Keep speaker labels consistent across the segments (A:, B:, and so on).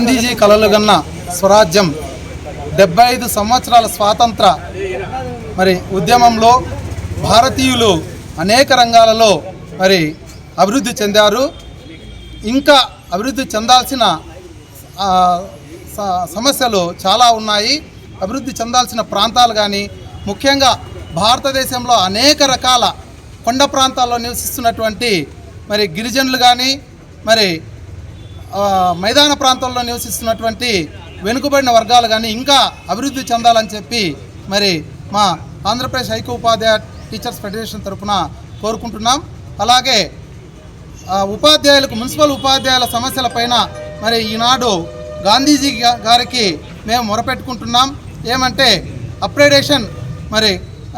A: గాంధీజీ కలలుగన్న స్వరాజ్యం డెబ్బై ఐదు సంవత్సరాల స్వాతంత్ర. మరి ఉద్యమంలో భారతీయులు అనేక రంగాలలో మరి అభివృద్ధి చెందారు. ఇంకా అభివృద్ధి చెందాల్సిన సమస్యలు చాలా ఉన్నాయి. అభివృద్ధి చెందాల్సిన ప్రాంతాలు కానీ ముఖ్యంగా భారతదేశంలో అనేక రకాల కొండ ప్రాంతాల్లో నివసిస్తున్నటువంటి మరి గిరిజనులు కానీ మరి మైదాన ప్రాంతంలో నివసిస్తున్నటువంటి వెనుకబడిన వర్గాలు కానీ ఇంకా అభివృద్ధి చెందాలని చెప్పి మరి మా ఆంధ్రప్రదేశ్ ఐక్య ఉపాధ్యాయ టీచర్స్ ఫెడరేషన్ తరఫున కోరుకుంటున్నాం. అలాగే ఉపాధ్యాయులకు మున్సిపల్ ఉపాధ్యాయుల సమస్యలపైన మరి ఈనాడు గాంధీజీ గారికి మేము మొరపెట్టుకుంటున్నాం. ఏమంటే అప్గ్రేడేషన్ మరి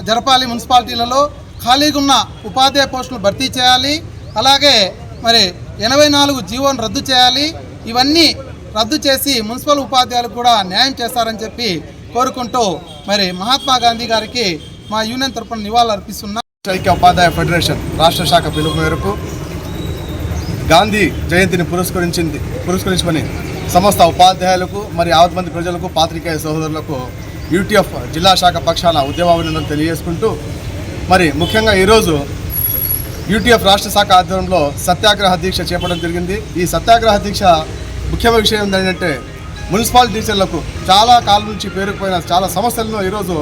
A: జరపాలి మున్సిపాలిటీలలో. ఖాళీగా ఉన్న ఉపాధ్యాయ పోస్టులు భర్తీ చేయాలి. అలాగే మరి ఎనభై నాలుగు జీవోను రద్దు చేయాలి. ఇవన్నీ రద్దు చేసి మున్సిపల్ ఉపాధ్యాయులకు కూడా న్యాయం చేస్తారని చెప్పి కోరుకుంటూ మరి మహాత్మా గాంధీ గారికి మా యూనియన్ తరపున నివాళులు అర్పిస్తున్నా
B: ఐక్య ఉపాధ్యాయ ఫెడరేషన్ రాష్ట్ర శాఖ పిలుపు మేరకు గాంధీ జయంతిని పురస్కరించింది పురస్కరించుకొని సమస్త ఉపాధ్యాయులకు మరి యావత్ మంది ప్రజలకు పాత్రికేయ సహోదరులకు యూటీఎఫ్ జిల్లా శాఖ పక్షాన ఉద్యమాభినందనలు తెలియజేసుకుంటూ మరి ముఖ్యంగా ఈరోజు యూటీఎఫ్ రాష్ట్ర శాఖ ఆధ్వర్యంలో సత్యాగ్రహ దీక్ష చేపట్టడం జరిగింది. ఈ సత్యాగ్రహ దీక్ష ముఖ్యమైన విషయం ఏంటంటే మున్సిపల్ టీచర్లకు చాలా కాలం నుంచి పేరుకుపోయిన చాలా సమస్యలను ఈరోజు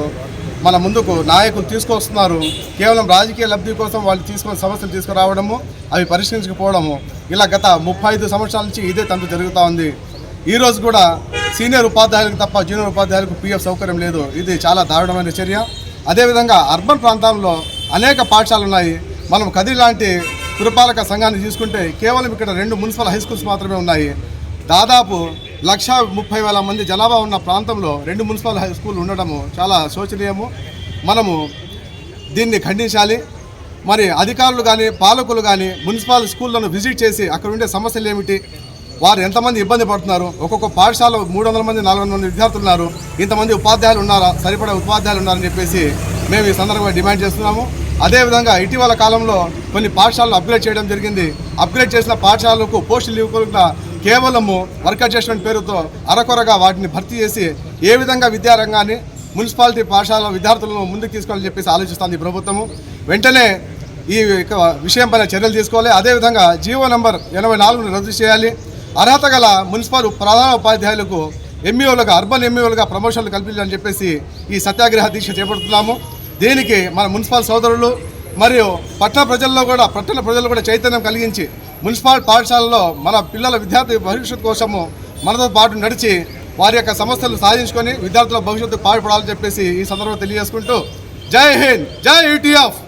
B: మన ముందుకు నాయకులు తీసుకొస్తున్నారు. కేవలం రాజకీయ లబ్ధి కోసం వాళ్ళు తీసుకున్న సమస్యలు తీసుకురావడము అవి పరిష్కరించకపోవడము ఇలా గత ముప్పై ఐదు సంవత్సరాల నుంచి ఇదే తంతు జరుగుతూ ఉంది. ఈరోజు కూడా సీనియర్ ఉపాధ్యాయులకు తప్ప జూనియర్ ఉపాధ్యాయులకు పీఎఫ్ సౌకర్యం లేదు. ఇది చాలా దారుణమైన చర్య. అదేవిధంగా అర్బన్ ప్రాంతాల్లో అనేక పాఠశాలలు ఉన్నాయి. మనం కదిరి లాంటి పురపాలక సంఘాన్ని తీసుకుంటే కేవలం ఇక్కడ రెండు మున్సిపల్ హై స్కూల్స్ మాత్రమే ఉన్నాయి. దాదాపు లక్షా ముప్పై వేల మంది జనాభా ఉన్న ప్రాంతంలో రెండు మున్సిపల్ హై స్కూల్ ఉండడము చాలా శోచనీయము. మనము దీన్ని ఖండించాలి. మరి అధికారులు కానీ పాలకులు కానీ మున్సిపల్ స్కూళ్ళను విజిట్ చేసి అక్కడ ఉండే సమస్యలు ఏమిటి? వారు ఎంతమంది ఇబ్బంది పడుతున్నారు? ఒక్కొక్క పాఠశాల మూడు వందల మంది నాలుగు వందల మంది విద్యార్థులు ఉన్నారు. ఇంతమంది ఉపాధ్యాయులు ఉన్నారా? సరిపడే ఉపాధ్యాయులు ఉన్నారని చెప్పేసి మేము ఈ సందర్భంగా డిమాండ్ చేస్తున్నాము. అదేవిధంగా ఇటీవల కాలంలో కొన్ని పాఠశాలలు అప్గ్రేడ్ చేయడం జరిగింది. అప్గ్రేడ్ చేసిన పాఠశాలలకు పోస్టులు ఇవ్వకుండా కేవలము వర్క్ అడ్జస్ట్మెంట్ పేరుతో అరకొరగా వాటిని భర్తీ చేసి ఏ విధంగా విద్యారంగాన్ని మున్సిపాలిటీ పాఠశాల విద్యార్థులను ముందుకు తీసుకోవాలని చెప్పేసి ఆలోచిస్తుంది ఈ ప్రభుత్వము. వెంటనే ఈ యొక్క విషయం పైన చర్యలు తీసుకోవాలి. అదేవిధంగా జీవో నంబర్ ఎనభై నాలుగును రద్దు చేయాలి. అర్హత గల మున్సిపల్ ప్రధాన ఉపాధ్యాయులకు ఎంఈఓలుగా అర్బన్ ఎంఈఓలుగా ప్రమోషన్లు కల్పించాలని చెప్పేసి ఈ సత్యాగ్రహ దీక్ష చేపడుతున్నాము. దీనికి మన మున్సిపల్ సోదరులు మరియు పట్టణ ప్రజల్లో కూడా పట్టణ ప్రజలు కూడా చైతన్యం కలిగించి మున్సిపల్ పాఠశాలలో మన పిల్లల విద్యార్థి భవిష్యత్తు కోసము మనతో పాటు నడిచి వారి యొక్క సమస్యలు సాధించుకొని విద్యార్థుల భవిష్యత్తు పాటుపడాలని చెప్పేసి ఈ సందర్భంగా తెలియజేసుకుంటూ జై హింద్ జై యూటీఎఫ్